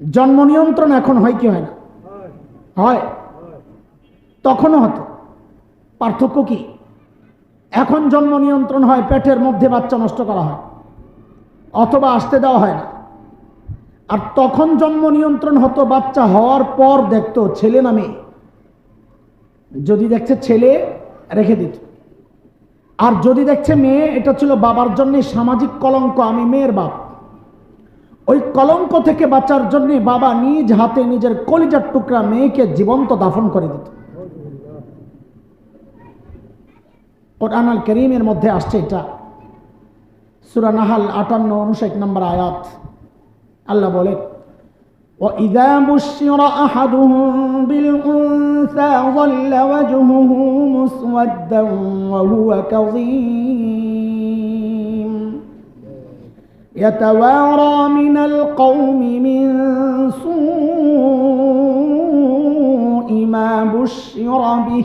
জন্ম নিয়ন্ত্রণ এখন হয় কি হয় না? হয়। তখনও হতো। পার্থক্য কি? এখন জন্ম নিয়ন্ত্রণ হয়, পেটের মধ্যে বাচ্চা নষ্ট করা হয়, অথবা আসতে দেওয়া হয় না। আর তখন জন্ম নিয়ন্ত্রণ হতো, বাচ্চা হওয়ার পর দেখতো, ছেলে না মেয়ে। যদি দেখছে ছেলে, রেখে দিত। আর যদি দেখছে মেয়ে, এটা ছিল বাবার জন্য সামাজিক কলঙ্ক, আমি মেয়ের বাপ। ওই কলঙ্ক থেকে বাঁচার জন্য বাবা নিজ হাতে নিজের কলিজার টুকরা মেয়েকে জীবন্ত দাফন করে দিত কোরআন আল করিমের মধ্যে আসছে এটা সুরা নাহাল আটান্ন উনষাট নম্বর আয়াত আল্লাহ বলে وإذا بشر أحدهم بالأنثى ظل وجهه مسودا وهو كظيم يتوارى من القوم من سوء ما بشر به.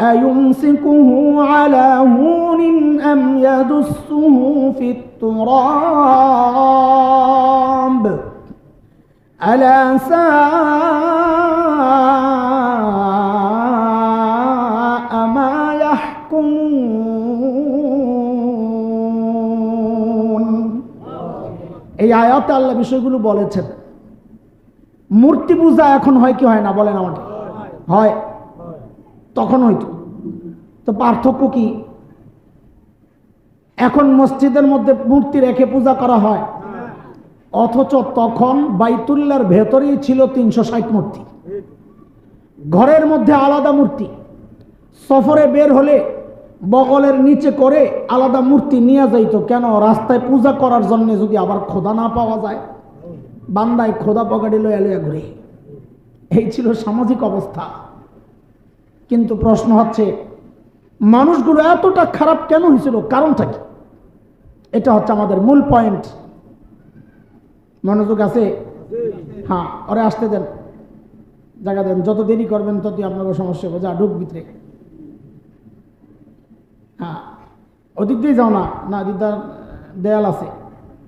أيمسكه على هون أم يدسه في التراب؟ ألا ساء এই আয়াতে আল্লাহ বিষয়গুলো বলেছেন। মূর্তি পূজা এখন হয় কি হয় না? বলেন আমাকে। হয়। তখন হইতো। তো পার্থক্য কি? এখন মসজিদের মধ্যে মূর্তি রেখে পূজা করা হয়। অথচ তখন বাইতুল্লার ভেতরেই ছিল তিনশো ষাট মূর্তি। ঘরের মধ্যে আলাদা মূর্তি। সফরে বের হলে বগলের নিচে করে আলাদা মূর্তি নিয়ে যাইতো। কেন? রাস্তায় পূজা করার জন্য যদি আবার খোদা না পাওয়া যায়, বান্দায় খোদা পকেটে লইয়া লইয়া ঘুরে। এই ছিল সামাজিক অবস্থা। কিন্তু প্রশ্ন হচ্ছে, মানুষগুলো এতটা খারাপ কেন হয়েছিল? কারণটা কি? এটা হচ্ছে আমাদের মূল পয়েন্ট মনোযোগ আছে? হ্যাঁ ওরে আসতে দেন। জায়গা দেন। যত দেরি করবেন, ততই আপনারও সমস্যা হবে। যা, ঢুক ভিতরে হ্যাঁ ওদিক দিয়ে যাও না। না, দিদার দেয়াল আছে।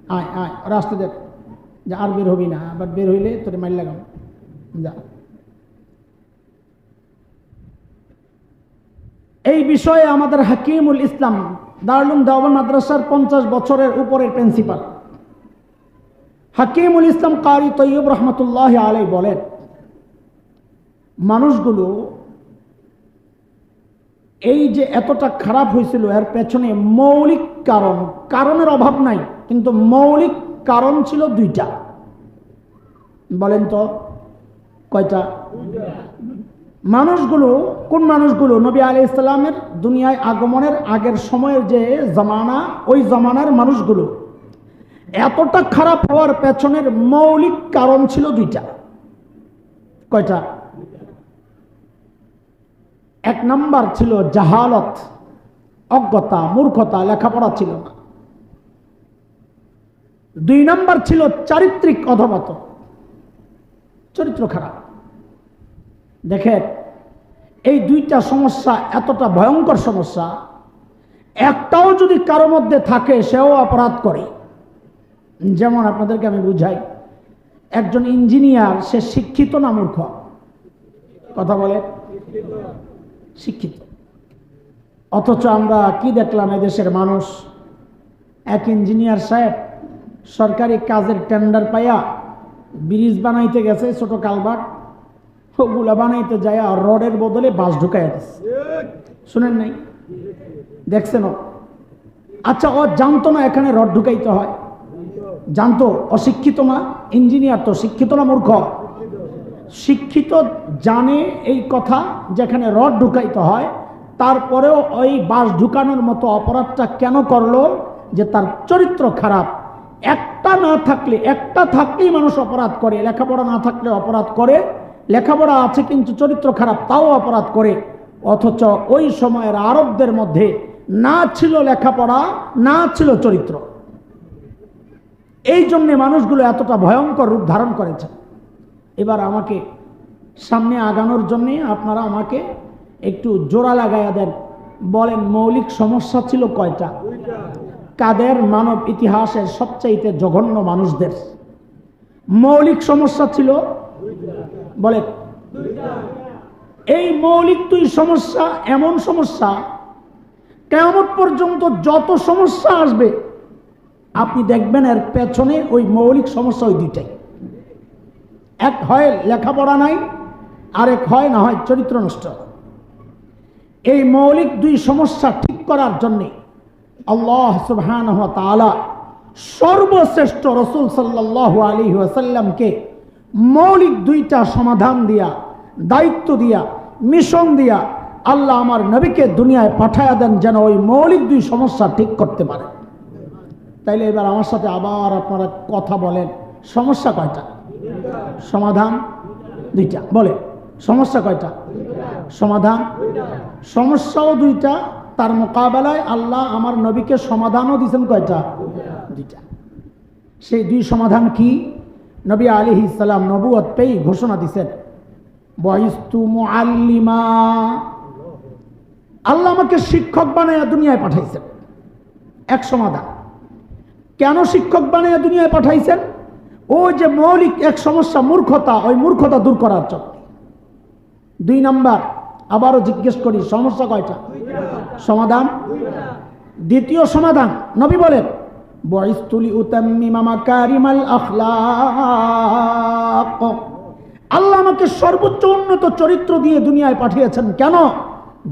আয় আয়, ওরা আসতে দেন যে, আর বের হবি না। আবার বের হইলে তোরে মাইল লাগাম। যা। এই বিষয়ে আমাদের হাকিমুল ইসলাম দারুল দাওয়ান মাদ্রাসার পঞ্চাশ বছরের উপরের প্রিন্সিপাল। হাকিমুল ইসলাম কারি তৈয়ব রহমতুল্লাহ আলাই বলেন, মানুষগুলো এই যে এতটা খারাপ হয়েছিল, এর পেছনে মৌলিক কারণ। কারণের অভাব নাই, কিন্তু মৌলিক কারণ ছিল দুইটা। বলেন তো, কয়টা? মানুষগুলো, কোন মানুষগুলো? নবী আলি ইসলামের দুনিয়ায় আগমনের আগের সময়ের যে জমানা, ওই জমানার মানুষগুলো। এতটা খারাপ হওয়ার পেছনের মৌলিক কারণ ছিল দুইটা। কয়টা? এক নাম্বার ছিল জাহালত, অজ্ঞতা, মূর্খতা, লেখাপড়া ছিল না। দুই নাম্বার ছিল চারিত্রিক অধমত চরিত্র খারাপ। দেখেন, এই দুইটা সমস্যা এতটা ভয়ঙ্কর সমস্যা, একটাও যদি কারও মধ্যে থাকে, সেও অপরাধ করে। যেমন আপনাদেরকে আমি বুঝাই, একজন ইঞ্জিনিয়ার, সে শিক্ষিত না মূর্খ? কথা বলে শিক্ষিত। অথচ আমরা কি দেখলাম এদেশের মানুষ? এক ইঞ্জিনিয়ার সাহেব সরকারি কাজের টেন্ডার পাইয়া ব্রিজ বানাইতে গেছে ছোট কালভার্ট। ওগুলা বানাইতে যায় আর রডের বদলে বাস ঢুকাই শুনেন নাই? দেখছেন আচ্ছা ও জানতো না এখানে রড ঢুকাইতে হয়? জানতো, অশিক্ষিত না? ইঞ্জিনিয়ার তো, শিক্ষিত না মূর্খ? শিক্ষিত জানে এই কথা যেখানে রড ঢুকাইতে হয়, তারপরেও ওই বাস ঢুকানোর মতো অপরাধটা কেন করল যে তার চরিত্র খারাপ? একটা না থাকলে, একটা থাকলেই মানুষ অপরাধ করে, লেখাপড়া না থাকলে অপরাধ করে, লেখাপড়া আছে কিন্তু চরিত্র খারাপ, তাও অপরাধ করে। অথচ ওই সময়ের আরবদের মধ্যে না ছিল লেখাপড়া, না ছিল চরিত্র। এই জন্যে মানুষগুলো এতটা ভয়ঙ্কর রূপ ধারণ করেছে। এবার আমাকে সামনে আগানোর জন্যে আপনারা আমাকে একটু জোড়া লাগাইয়া দেন। বলেন, মৌলিক সমস্যা ছিল কয়টা? কাদের মানব ইতিহাসের সবচাইতে জঘন্য মানুষদের? মৌলিক সমস্যা ছিল? বলে এই মৌলিক দুই সমস্যা, এমন সমস্যা কেমন পর্যন্ত যত সমস্যা আসবে, আপনি দেখবেন এর পেছনে ওই মৌলিক সমস্যা ওই দুইটাই। এক হয় লেখাপড়া নাই, আর এক হয় না হয় চরিত্র নষ্ট। এই মৌলিক দুই সমস্যা ঠিক করার জন্যে আল্লাহ সুবহান সর্বশ্রেষ্ঠ রসুল সাল্লাহ আলী ওয়াসাল্লামকে মৌলিক দুইটা সমাধান দিয়া, দায়িত্ব দিয়া, মিশন দিয়া আল্লাহ আমার নবীকে দুনিয়ায় পাঠায়া দেন যেন ওই মৌলিক দুই সমস্যা ঠিক করতে পারে। তাইলে এবার আমার সাথে আবার আপনারা কথা বলেন, সমস্যা কয়টা? সমাধান দুইটা। বলে, সমস্যা কয়টা? সমাধান। সমস্যাও দুইটা, তার মোকাবেলায় আল্লাহ আমার নবীকে সমাধানও দিয়েছেন কয়টা? দুইটা। সেই দুই সমাধান কি? নবী আলী ইসালাম নবুয়ত পেয়ে ঘোষণা দিছেন বয়স্তু মুআল্লিমা। আল্লাহ আমাকে শিক্ষক বানাইয়া দুনিয়ায় পাঠাইছেন। এক সমাধান। কেন শিক্ষক বানাইয়া দুনিয়ায় পাঠাইছেন? ওই যে মৌলিক এক সমস্যা, মূর্খতা, ওই মূর্খতা দূর করার জন্য। দুই নাম্বার, আবারও জিজ্ঞেস করি, সমস্যা কয়টা? সমাধান? দ্বিতীয় সমাধান, নবী বলেন, বয়স্তুলি উতাম্মিমামা কারিমাল আখলাক। আল্লাহ আমাকে সর্বোচ্চ উন্নত চরিত্র দিয়ে দুনিয়ায় পাঠিয়েছেন। কেন?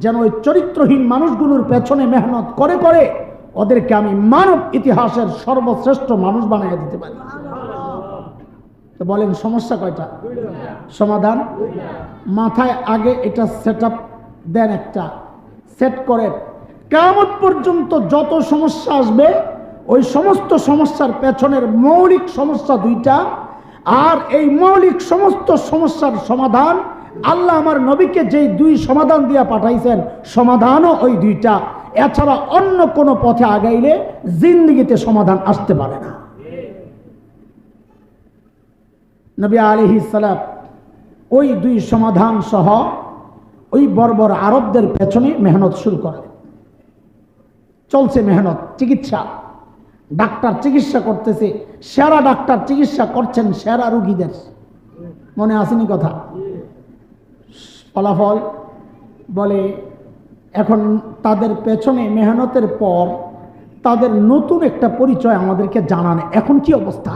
যেন ওই চরিত্রহীন মানুষগুলোর পেছনে মেহনত করে করে ওদেরকে আমি মানব ইতিহাসের সর্বশ্রেষ্ঠ মানুষ বানিয়ে দিতে পারি। তো বলেন, সমস্যা কয়টা? সমাধান? মাথায় আগে এটা সেট দেন একটা। সেট করেন কেমন পর্যন্ত যত সমস্যা আসবে, ওই সমস্ত সমস্যার পেছনের মৌলিক সমস্যা দুইটা। আর এই মৌলিক সমস্ত সমস্যার সমাধান আল্লাহ আমার নবীকে যেই দুই সমাধান দিয়া পাঠাইছেন, সমাধানও ওই দুইটা। এছাড়া অন্য কোনো পথে আগাইলে জিন্দগিতে সমাধান আসতে পারে না। নবী আলিহি সালাম ওই দুই সমাধান সহ ওই বর্বর আরবদের পেছনে মেহনত শুরু করে চলছে মেহনত, চিকিৎসা। ডাক্তার চিকিৎসা করতেছে, সেরা ডাক্তার চিকিৎসা করছেন সেরা রুগীদের। মনে আসেনি কথা? ফলাফল বলে, এখন তাদের পেছনে মেহনতের পর তাদের নতুন একটা পরিচয় আমাদেরকে জানান। এখন কি অবস্থা?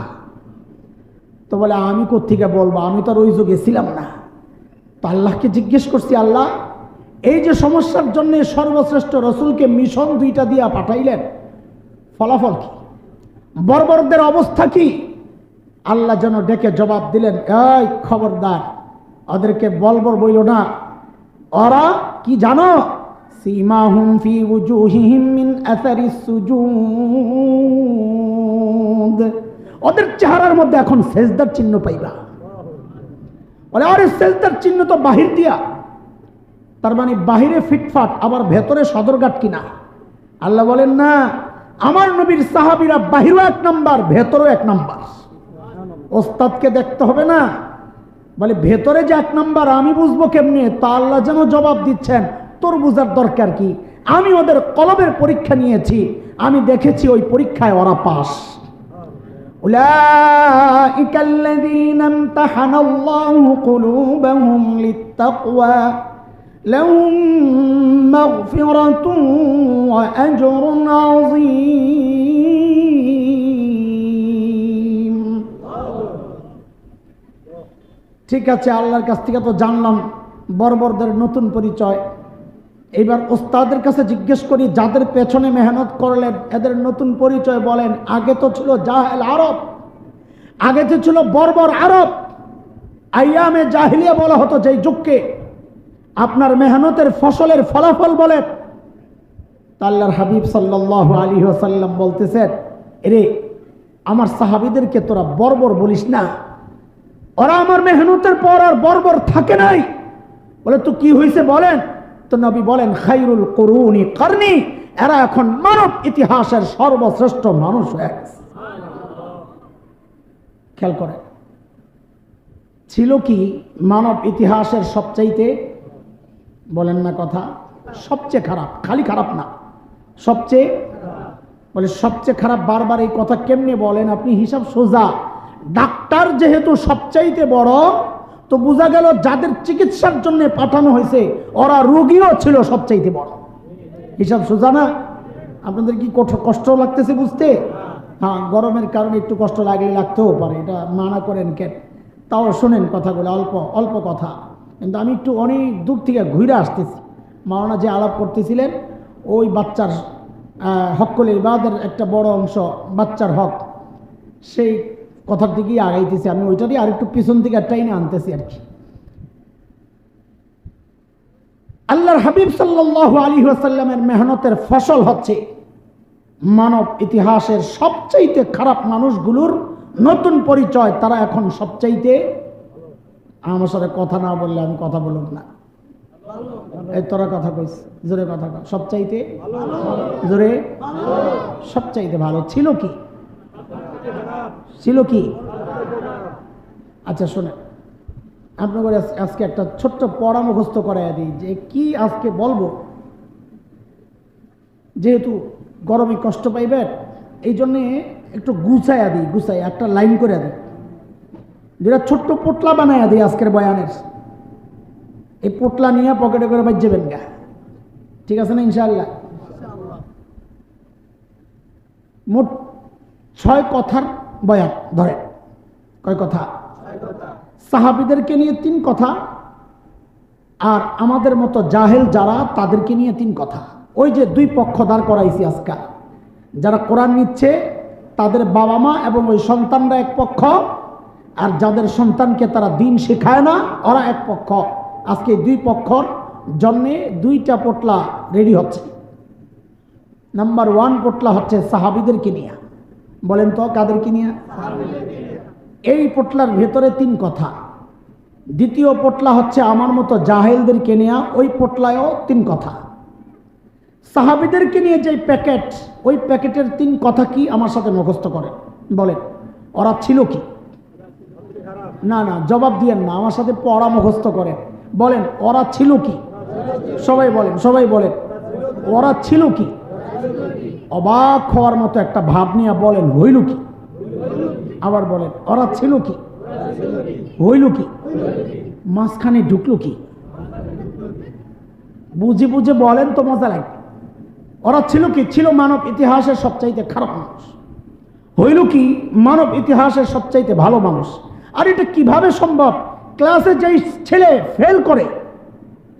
তো বলে, আমি কোথেকে বলব? আমি তো আর ওই যুগে ছিলাম না। তো আল্লাহকে জিজ্ঞেস করছি, আল্লাহ, এই যে সমস্যার জন্য সর্বশ্রেষ্ঠ রসুলকে মিশন দুইটা দিয়া পাঠাইলেন, ফলাফল কি? বর্বরদের অবস্থা কি? আল্লাহ যেন ডেকে জবাব দিলেন, এই খবরদার, ওদেরকে বলবর বইল না। ওরা কি জানো? সীমাহুম ফি উজুহিহিম মিন আসারিস সুজুদ। ওদের চেহারার মধ্যে এখন সেজদার চিহ্ন পাইবা। বলে, আরে সেজদার চিহ্ন তো বাহির দিয়া। তার মানে বাহিরে ফিটফাট, আবার ভেতরে সদরঘাট কিনা? আল্লাহ বলেন, না, আমার নবীর সাহাবিরা বাহিরও এক নাম্বার, ভেতরও এক নাম্বার। ওস্তাদকে দেখতে হবে না। বলে, ভেতরে যে এক নাম্বার, আমি বুঝব কেমনে? তা আল্লাহ যেন জবাব দিচ্ছেন, তোর বুঝার দরকার কি? আমি ওদের কলবের পরীক্ষা নিয়েছি, আমি দেখেছি ওই পরীক্ষায় ওরা পাস। أولئك الذين امتحن الله قلوبهم للتقوى لهم مغفرة وأجر عظيم ঠিক আছে আল্লাহর কাছ থেকে তো জানলাম বর্বরদের নতুন পরিচয় এইবার ওস্তাদের কাছে জিজ্ঞেস করি, যাদের পেছনে মেহনত করলেন, এদের নতুন পরিচয় বলেন, আগে তো ছিল জাহেল আরব, আগে তো ছিল বর্বর আরব। আইয়ামে জাহিলিয়া বলা হতো যেই যুগকে, আপনার মেহনতের ফসলের ফলাফল বলেন। আল্লাহর হাবিব সাল্লাহ আলী ওসাল্লাম বলতেছেন, এরে, আমার সাহাবিদেরকে তোরা বর্বর বলিস না। ওরা আমার মেহনতের পর আর বর্বর থাকে নাই। বলে, তো কি হয়েছে বলেন? তো নবী বলেন, খাইরুল করুনি করনি এরা এখন মানব ইতিহাসের সর্বশ্রেষ্ঠ মানুষ হয়ে গেছে। খেয়াল করে ছিল কি মানব ইতিহাসের সবচাইতে, বলেন না কথা, সবচেয়ে খারাপ, খালি খারাপ না, সবচেয়ে, বলে সবচেয়ে খারাপ বারবার এই কথা কেমনে বলেন আপনি? হিসাব সোজা, ডাক্তার যেহেতু সবচাইতে বড় তো বোঝা গেল যাদের চিকিৎসার জন্য পাঠানো হয়েছে ওরা রোগীও ছিল সবচাইতে বড়। হিসাব সোজা না? আপনাদের কি কষ্ট লাগতেছে বুঝতে? হ্যাঁ গরমের কারণে একটু কষ্ট লাগলে লাগতেও পারে এটা মানা করেন কেন? তাও শোনেন কথাগুলো অল্প অল্প কথা। কিন্তু আমি একটু অনেক দূর থেকে ঘুরে আসতেছি। মাওনা যে আলাপ করতেছিলেন ওই বাচ্চার আহ, হক্কল ইবাদের একটা বড় অংশ বাচ্চার হক সেই কথার দিকেই আগাইতেছি। আমি ওইটারই আর একটু পিছন থেকে টাইনে আনতেছি আর কি। আল্লাহর হাবিব সাল্লাহ আলী আসাল্লামের মেহনতের ফসল হচ্ছে মানব ইতিহাসের সবচাইতে খারাপ মানুষগুলোর নতুন পরিচয়। তারা এখন সবচাইতে আমার সাথে কথা না বললে আমি কথা বলুক না। তোরা কথা কইস, জোরে কথা সবচাইতে? জোরে? সবচাইতে ভালো। ছিল কি? ছিল কি? আচ্ছা শোনে আপনাদের আজ- আজকে একটা ছোট্ট পড়া করাই দিই যে কি আজকে বলব। যেহেতু গরমে কষ্ট পাইবেন এই জন্যে একটু গুছাইয়া দিই গুছাই একটা লাইন করে দিই। যেটা ছোট্ট পোটলা বানাইয়া দিই আজকের বয়ানের। এই পোটলা নিয়ে পকেটে করে বাজবেন গা। ঠিক আছে না ইনশাল্লাহ মোট ছয় কথার বয়ান ধরেন কয় কথা? সাহাবিদেরকে নিয়ে তিন কথা। আর আমাদের মতো জাহেল যারা, তাদেরকে নিয়ে তিন কথা। ওই যে দুই পক্ষ দাঁড় করাইছি আজকাল যারা কোরআন নিচ্ছে, তাদের বাবা মা এবং ওই সন্তানরা এক পক্ষ, আর যাদের সন্তানকে তারা দিন শেখায় না, ওরা এক পক্ষ। আজকে দুই পক্ষর জন্যে দুইটা পোটলা রেডি হচ্ছে। নাম্বার ওয়ান পোটলা হচ্ছে সাহাবিদেরকে নিয়ে। বলেন তো, কাদেরকে নিয়ে? এই পোটলার ভেতরে তিন কথা। দ্বিতীয় পোটলা হচ্ছে আমার মতো জাহেলদেরকে নেওয়া ওই পোটলায়ও তিন কথা। সাহাবিদেরকে নিয়ে যে প্যাকেট, ওই প্যাকেটের তিন কথা কি আমার সাথে মুখস্থ করে বলেন, ওরা ছিল কি? না না, জবাব দিয়েন না, আমার সাথে পড়া মুখস্থ করেন। বলেন, ওরা ছিল কি? সবাই বলেন সবাই বলেন, ওরা ছিল কি? অবাক হওয়ার মতো একটা ভাব নিয়ে বলেন, হইল কি? আবার বলেন, ওরা ছিল কি? হইল কি? মাঝখানে ঢুকলো কি? বুঝে বুঝে বলেন তো মজা লাগে। ওরা ছিল কি? ছিল মানব ইতিহাসের সবচাইতে খারাপ মানুষ। হইল কি? মানব ইতিহাসের সবচাইতে ভালো মানুষ। আর এটা কীভাবে সম্ভব? ক্লাসে যেই ছেলে ফেল করে,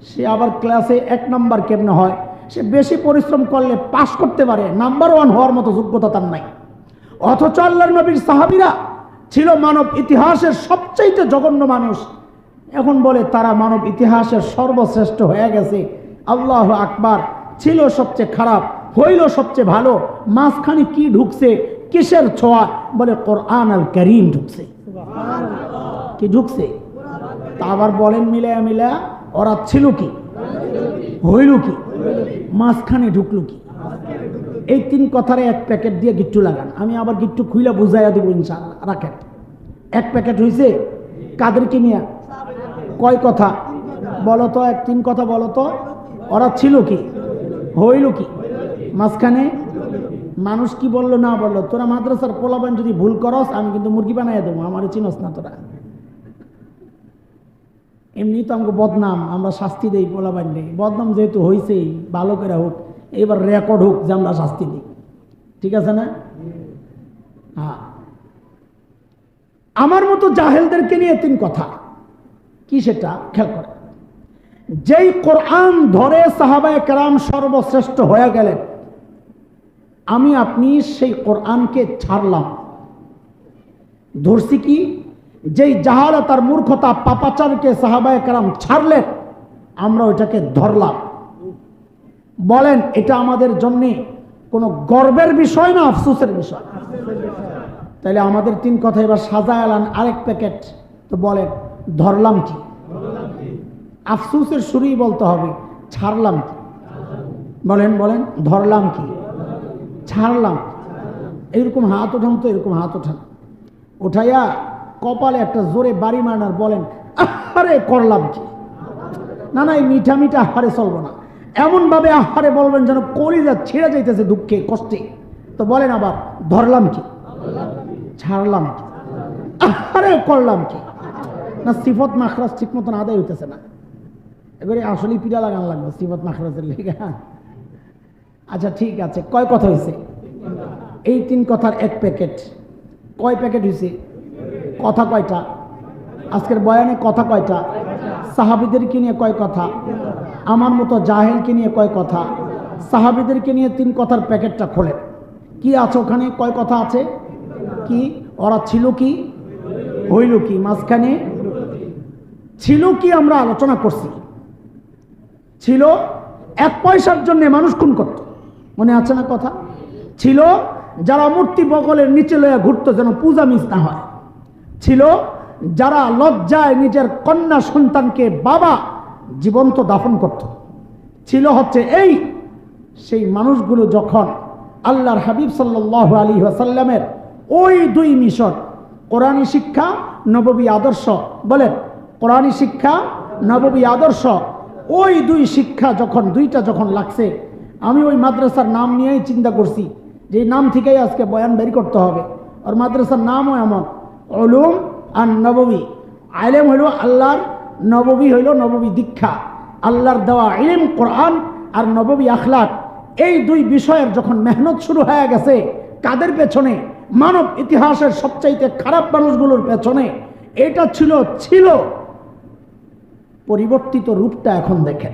সে আবার ক্লাসে এক নাম্বার কেমনে হয়? সে বেশি পরিশ্রম করলে পাশ করতে পারে। নাম্বার ওয়ান হওয়ার মতো যোগ্যতা তার নাই। অথচ আল্লাহর নবীর সাহাবিরা ছিল মানব ইতিহাসের সবচাইতে জঘন্য মানুষ। এখন বলে তারা মানব ইতিহাসের সর্বশ্রেষ্ঠ হয়ে গেছে। আল্লাহ আকবার। ছিল সবচেয়ে খারাপ হইল সবচেয়ে ভালো। মাঝখানে কি ঢুকছে? কিসের ছোঁয়া? বলে কোরআন আল করিম ঢুকছে। কি ঢুকছে? তা আবার বলেন মিলে মিলা ওরা ছিল কি? হইল কি? মাঝখানে ঢুকলো কি? এই তিন কথারে এক প্যাকেট দিয়ে গিট্টু লাগান। আমি আবার গিট্টু খুইলা বুঝাইয়া দিব ইনশাআল্লাহ, রাখেন। এক প্যাকেট হয়েছে কাদেরকে নিয়ে? কয় কথা? বলো তো, এক তিন কথা বলো তো। ওরা ছিল কি? হইল কি? মাঝখানে? মানুষ কি বলল, না বলল? তোরা মাদ্রাসার পোলাবান যদি ভুল করস, আমি কিন্তু মুরগি বানাইয়া দেবো। আমার চিনস না তোরা। এমনি তো আমাকে বদনাম, আমরা শাস্তি দেই পোলাবান নেই বদনাম যেহেতু হয়েছেই ভালো করে হোক এবার রেকর্ড হোক যে আমরা শাস্তি দিই। ঠিক আছে না? হ্যাঁ। আমার মতো জাহেলদেরকে নিয়ে তিন কথা। কি সেটা? খেয়াল করে যেই কোরআন ধরে সাহাবায় কেরাম সর্বশ্রেষ্ঠ হয়ে গেলেন, আমি আপনি সেই কোরআনকে ছাড়লাম। ধরছি কি? যেই জাহালত আর মূর্খতা পাপাচারকে সাহাবায় কেরাম ছাড়লেন, আমরা ওইটাকে ধরলাম। বলেন, এটা আমাদের জন্যে কোনো গর্বের বিষয় না, আফসোসের বিষয়? তাহলে আমাদের তিন কথা, এবার সাজা এলান আরেক প্যাকেট। তো বলেন, ধরলাম কি? আফসুসের শুরুই বলতে হবে, ছাড়লাম কি? বলেন বলেন, ধরলাম কি? ছাড়লাম। এরকম হাত ওঠান তো, এরকম হাত ওঠান। উঠাইয়া কপালে একটা জোরে বাড়ি মারনার বলেন, আহারে, করলাম কি? না না, এই মিঠা মিঠা আহারে চলবো না। এমনভাবে আহারে বলবেন যেন কলিজা ছেড়ে যাইতেছে দুঃখে, কষ্টে। তো বলেন আবার, ধরলাম কি? ছাড়লাম কি? আরে করলাম কি? না, সিফত মাখরাজ ঠিক মতন আদায় হইতেছে না। এবারে আসলেই পিড়া লাগান লাগবে, সিফত মাখরাজের লিগে। আচ্ছা ঠিক আছে, কয় কথা হয়েছে এই তিন কথার এক প্যাকেট। কয় প্যাকেট হয়েছে কথা কয়টা? আজকের বয়ানে কথা কয়টা? সাহাবিদেরকে নিয়ে কয় কথা? আমার মতো জাহেলকে নিয়ে কয় কথা? সাহাবিদেরকে নিয়ে তিন কথার প্যাকেটটা খোলেন। কি আছে ওখানে? কয় কথা আছে? কি? ওরা ছিল কি? হইল কি? মাঝখানে ছিল কি আমরা আলোচনা করছি? ছিল এক পয়সার জন্য মানুষ খুন করত। মনে আছে না কথা? ছিল যারা মূর্তি বগলের নিচে লইয়া ঘুরতো যেন পূজা মিস না হয়। ছিল, যারা লজ্জায় নিজের কন্যা সন্তানকে বাবা জীবন্ত দাফন করত। ছিল হচ্ছে এই, সেই মানুষগুলো যখন আল্লাহর হাবিব সাল্লাহ আলী ওয়াসাল্লামের ওই দুই মিশন কোরআনী শিক্ষা, নববী আদর্শ বলেন কোরআনী শিক্ষা, নববী আদর্শ, ওই দুই শিক্ষা যখন, দুইটা যখন লাগছে, আমি ওই মাদ্রাসার নাম নিয়েই চিন্তা করছি, যে নাম থেকেই আজকে বয়ান বের করতে হবে। আর মাদ্রাসার নামও এমন অলুম আর নববী। আলেম হইল আল্লাহর নববী হইল নববী দীক্ষা। আল্লাহর দেওয়া ইলম, কোরআন আর নববী আখলাক। এই দুই বিষয়ের যখন মেহনত শুরু হয়ে গেছে, কাদের পেছনে? মানব ইতিহাসের সবচাইতে খারাপ মানুষগুলোর পেছনে। এটা ছিল ছিল পরিবর্তিত রূপটা এখন দেখেন।